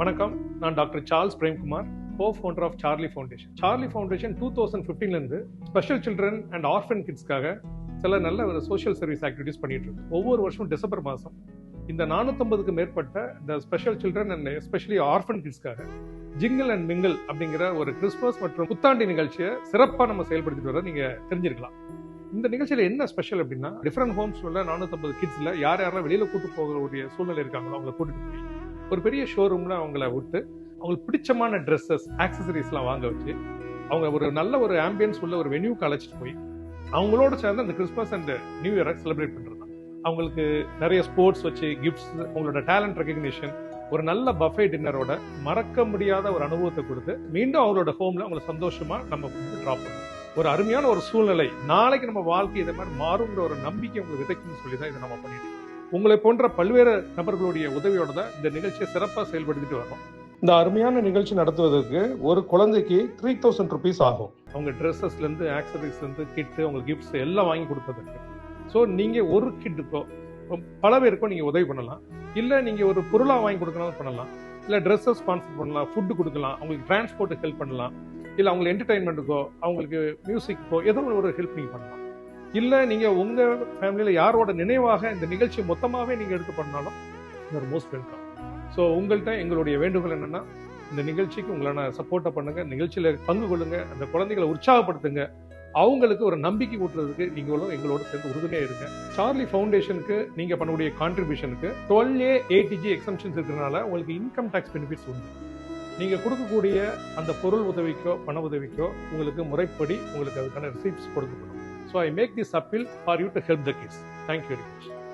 வணக்கம். நான் doctor Charles Premkumar co founder of Charlie foundation Charlie foundation two thousand ஃபிஃப்டீன்லேருந்து special children and orphan கிட்ஸ்க்காக சில நல்ல ஒரு சோஷியல் சர்வீஸ் ஆக்டிவிட்டிஸ் பண்ணிட்டு இருக்கு ஒவ்வொரு வருஷம் டிசம்பர் மாதம் இந்த நானூற்றம்பதுக்கு மேற்பட்ட இந்த special children and especially orphan கிட்ஸ்க்காக jingle and mingle அப்படிங்கிற ஒரு கிறிஸ்மஸ் மற்றும் புத்தாண்டு நிகழ்ச்சியை சிறப்பாக நம்ம செயல்படுத்திட்டு வர நீங்கள் தெரிஞ்சிருக்கலாம். இந்த நிகழ்ச்சியில் என்ன ஸ்பெஷல் அப்படின்னா டிஃப்ரெண்ட் ஹோம்ஸ் உள்ள நானூற்றம்பது கிட்ஸில் யார் யாரெல்லாம் வெளியில் கூட்டு போகக்கூடிய சூழ்நிலை இருக்காங்களோ அவங்கள கூட்டிட்டு போய் ஒரு பெரிய ஷோரூமில் அவங்கள விட்டு அவங்களுக்கு பிடிச்சமான ட்ரெஸ்ஸஸ் ஆக்சசரிஸ்லாம் வாங்க வச்சு அவங்க ஒரு நல்ல ஒரு ஆம்பியன்ஸ் உள்ள ஒரு வென்யூக்கு அழைச்சிட்டு போய் அவங்களோட சேர்ந்து அந்த கிறிஸ்மஸ் அண்ட் நியூ இயரை செலிப்ரேட் பண்ணுறது அவங்களுக்கு நிறைய ஸ்போர்ட்ஸ் வச்சு கிஃப்ட்ஸ் அவங்களோட டேலண்ட் ரெக்கக்னிஷன் ஒரு நல்ல பஃபே டின்னரோட மறக்க முடியாத ஒரு அனுபவத்தை கொடுத்து மீண்டும் அவங்களோட ஹோம்ல அவங்கள சந்தோஷமா நம்ம ட்ராப் பண்ணுவோம் ஒரு அருமையான ஒரு சூழ்நிலை. நாளைக்கு நம்ம வாழ்க்கை இதை மாதிரி மாறுங்கிற ஒரு நம்பிக்கை உங்களுக்கு விதைக்கும்னு சொல்லி தான் இதை நம்ம பண்ணிட்டு உங்களை போன்ற பல்வேறு நபர்களுடைய உதவியோட தான் இந்த நிகழ்ச்சியை சிறப்பாக செயல்படுத்திட்டு வரோம் இந்த அருமையான நிகழ்ச்சி நடத்துவதற்கு ஒரு குழந்தைக்கு த்ரீ தௌசண்ட் ருபீஸ் ஆகும். அவங்க ட்ரெஸ்ஸஸ்லேருந்து ஆக்சசரிஸ்லேருந்து கிட்டு அவங்க கிஃப்ட்ஸ் எல்லாம் வாங்கி கொடுப்பதற்கு. ஸோ நீங்கள் ஒரு கிட்டுக்கோ பல பேருக்கோ நீங்கள் உதவி பண்ணலாம். இல்லை நீங்கள் ஒரு பொருளாக வாங்கி கொடுக்கணும் பண்ணலாம். இல்லை ட்ரெஸ்ஸஸ் ஸ்பான்சர் பண்ணலாம் ஃபுட்டு கொடுக்கலாம் அவங்களுக்கு டிரான்ஸ்போர்ட்டுக்கு ஹெல்ப் பண்ணலாம். இல்லை அவங்களுக்கு என்டர்டைன்மெண்ட்டுக்கோ அவங்களுக்கு மியூசிக்கோ ஏதோ ஒரு ஹெல்ப் நீங்கள் பண்ணலாம். இல்லை நீங்கள் உங்கள் ஃபேமிலியில் யாரோட நினைவாக இந்த நிகழ்ச்சி மொத்தமாகவே நீங்கள் எடுத்து பண்ணாலும் ஒரு மோஸ்ட் வெல்கம் ஸோ உங்கள்கிட்ட எங்களுடைய வேண்டுகோள் என்னென்னா இந்த நிகழ்ச்சிக்கு உங்களான சப்போர்ட்டை பண்ணுங்க நிகழ்ச்சியில் பங்கு கொள்ளுங்க அந்த குழந்தைகளை உற்சாகப்படுத்துங்க. அவங்களுக்கு ஒரு நம்பிக்கை ஊட்டுறதுக்கு நீங்களும் எங்களோட சேர்ந்து உறுதுணையாக இருங்க. சார்லி ஃபவுண்டேஷனுக்கு நீங்கள் பண்ணக்கூடிய கான்ட்ரிபியூஷனுக்கு twelve A eighty G exemptions இருக்கிறனால உங்களுக்கு இன்கம் டேக்ஸ் பெனிஃபிட்ஸ் உண்டு. நீங்கள் கொடுக்கக்கூடிய அந்த பொருள் உதவிக்கோ பண உதவிக்கோ உங்களுக்கு முறைப்படி உங்களுக்கு அதுக்கான ரிசீப்ட்ஸ் கொடுக்கப்படும். So I make this appeal for you to help the kids. Thank you very much.